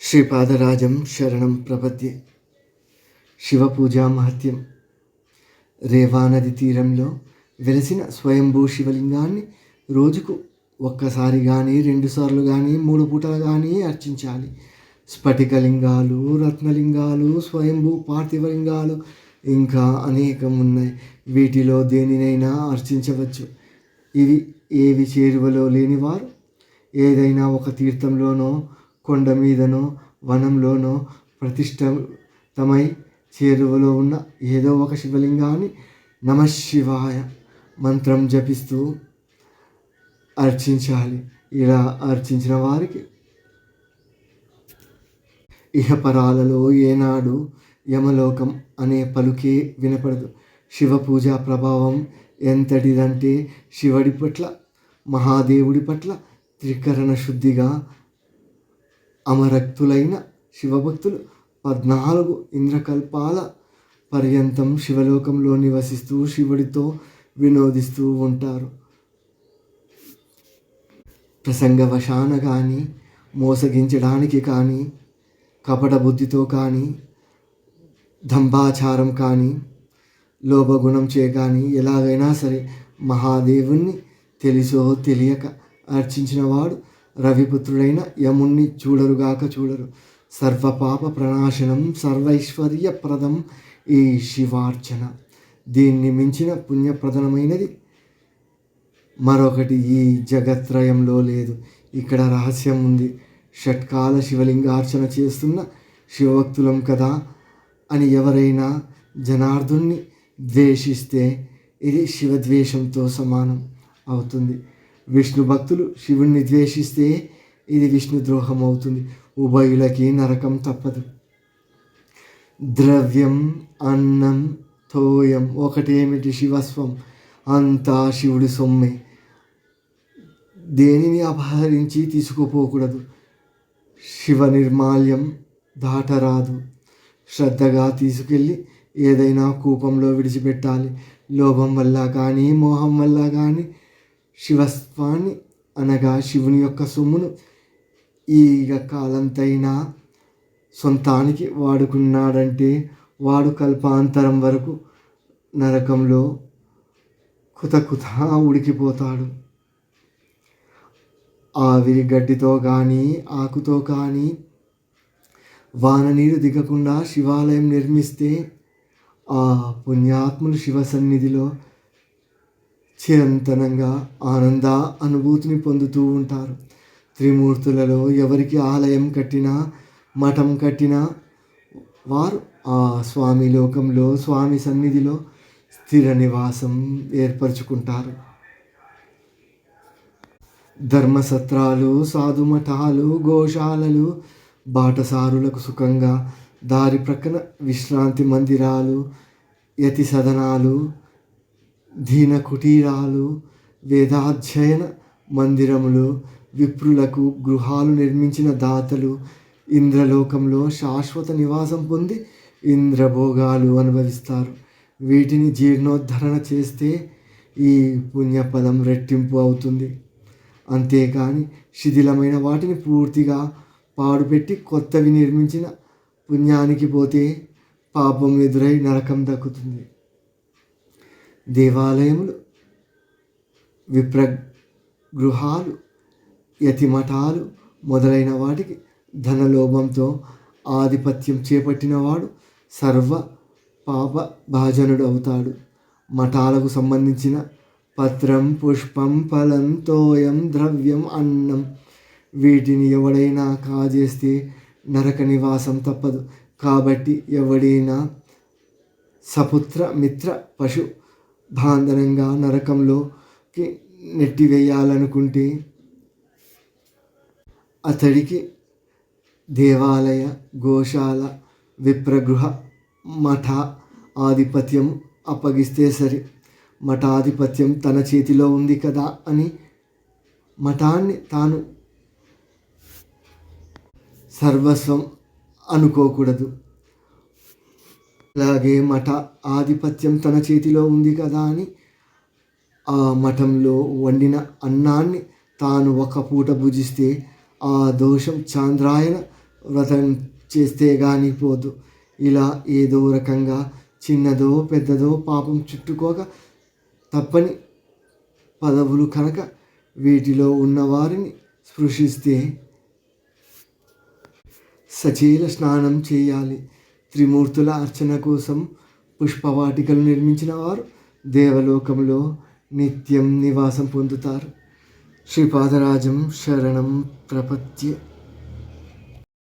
శ్రీపాదరాజం శరణం ప్రపద్యే శివపూజా మహత్యం రేవానది తీరంలో వెలసిన స్వయంభూ శివలింగాన్ని రోజుకు ఒక్కసారి కానీ రెండుసార్లు కానీ మూడు పూటలు కానీ అర్చించాలి. స్ఫటికలింగాలు రత్నలింగాలు స్వయంభూ పార్థివలింగాలు ఇంకా అనేకం ఉన్నాయి వీటిలో దేనినైనా అర్చించవచ్చు. ఇవి ఏవి చేరువలో లేనివారు? ఏదైనా ఒక తీర్థంలోనో కొండ మీదనో వనంలోనో ప్రతిష్ఠితమై చేరువలో ఉన్న ఏదో ఒక శివలింగాన్ని నమశివాయ మంత్రం జపిస్తూ అర్చించాలి. ఇలా అర్చించిన వారికి ఇహపరాలలో ఏనాడు యమలోకం అనే పలుకే వినపడదు. శివ పూజ ప్రభావం ఎంతటిదంటే శివుడి పట్ల మహాదేవుడి పట్ల త్రికరణ శుద్ధిగా అమరక్తులైన శివభక్తులు పద్నాలుగు ఇంద్రకల్పాల పర్యంతం శివలోకంలో నివసిస్తూ శివుడితో వినోదిస్తూ ఉంటారు. ప్రసంగవశాన కానీ మోసగించడానికి కానీ కపట బుద్ధితో కానీ దంభాచారం కానీ లోభగుణం చే కానీ ఎలాగైనా సరే మహాదేవుణ్ణి తెలుసో తెలియక అర్చించినవాడు రవిపుత్రుడైన యముణ్ణి చూడరుగాక చూడరు. సర్వపాప ప్రణాశనం సర్వైశ్వర్యప్రదం ఈ శివార్చన. దీన్ని మించిన పుణ్యప్రదమైనది మరొకటి ఈ జగత్రయంలో లేదు. ఇక్కడ రహస్యం ఉంది. షట్కాల శివలింగార్చన చేస్తున్న శివభక్తులం కదా అని ఎవరైనా జనార్దుణ్ణి ద్వేషిస్తే ఇది శివద్వేషంతో సమానం అవుతుంది. విష్ణు భక్తులు శివుణ్ణి ద్వేషిస్తే ఇది విష్ణు ద్రోహం అవుతుంది ఉభయులకి నరకం తప్పదు. ద్రవ్యం అన్నం తోయం ఒకటేమిటి శివస్వం? అంతా శివుడి సొమ్మే. దేనిని అపహరించి తీసుకుపోకూడదు? శివ నిర్మాల్యం దాటరాదు. శ్రద్ధగా తీసుకెళ్ళి ఏదైనా కూపంలో విడిచిపెట్టాలి. లోభం వల్ల కానీ మోహం వల్ల కానీ శివస్వాన్ని అనగా శివుని యొక్క సొమ్మును ఈగ కాలంతైనా సొంతానికి వాడుకున్నాడంటే వాడు కల్పాంతరం వరకు నరకంలో కుతకుత ఉడికిపోతాడు. ఆవిరి గడ్డితో కానీ ఆకుతో కానీ వాన నీరు దిగకుండా శివాలయం నిర్మిస్తే ఆ పుణ్యాత్ములు శివ సన్నిధిలో చిరంతనంగా ఆనంద అనుభూతిని పొందుతూ ఉంటారు. త్రిమూర్తులలో ఎవరికి ఆలయం కట్టినా మఠం కట్టినా వారు ఆ స్వామి లోకంలో స్వామి సన్నిధిలో స్థిర నివాసం ఏర్పరచుకుంటారు. ధర్మసత్రాలు సాధుమఠాలు గోశాలలు బాటసారులకు సుఖంగా దారి ప్రక్కన విశ్రాంతి మందిరాలు యతి సదనాలు దీన కుటీరాలు వేదాధ్యయన మందిరములు విప్రులకు గృహాలు నిర్మించిన దాతలు ఇంద్రలోకంలో శాశ్వత నివాసం పొంది ఇంద్రభోగాలు అనుభవిస్తారు. వీటిని జీర్ణోద్ధరణ చేస్తే ఈ పుణ్యపదం రెట్టింపు అవుతుంది. అంతేకాని శిథిలమైన వాటిని పూర్తిగా పాడుపెట్టి కొత్తవి నిర్మించిన పుణ్యానికి పోతే పాపం ఎదురై నరకం దక్కుతుంది. దేవాలయములు విప్ర గృహాలు యతిమఠాలు మొదలైన వాటికి ధనలోభంతో ఆధిపత్యం చేపట్టినవాడు సర్వ పాప భాజనుడు అవుతాడు. మఠాలకు సంబంధించిన పత్రం పుష్పం ఫలం తోయం ద్రవ్యం అన్నం వీటిని ఎవడైనా కాజేస్తే నరక నివాసం తప్పదు. కాబట్టి ఎవడైనా సపుత్ర మిత్ర పశు బాంధనంగా నరకంలోకి నెట్టివేయాలనుకుంటే అతడికి దేవాలయ గోశాల విప్రగృహ మఠ ఆధిపత్యం అప్పగిస్తే సరి. మఠాధిపత్యం తన చేతిలో ఉంది కదా అని మఠాన్ని తాను సర్వస్వం అనుకోకూడదు. అలాగే మఠ ఆధిపత్యం తన చేతిలో ఉంది కదా అని ఆ మఠంలో వండిన అన్నాన్ని తాను ఒక పూట భుజిస్తే ఆ దోషం చాంద్రాయన వ్రతం చేస్తే కానీ పోదు. ఇలా ఏదో రకంగా చిన్నదో పెద్దదో పాపం చుట్టుకోక తప్పని పదవులు కనుక వీటిలో ఉన్నవారిని స్పృశిస్తే సచీల స్నానం చేయాలి. త్రిమూర్తుల అర్చన కోసం పుష్పవాటికలు నిర్మించిన వారు దేవలోకంలో నిత్యం నివాసం పొందుతారు. శ్రీపాదరాజం శరణం ప్రపత్య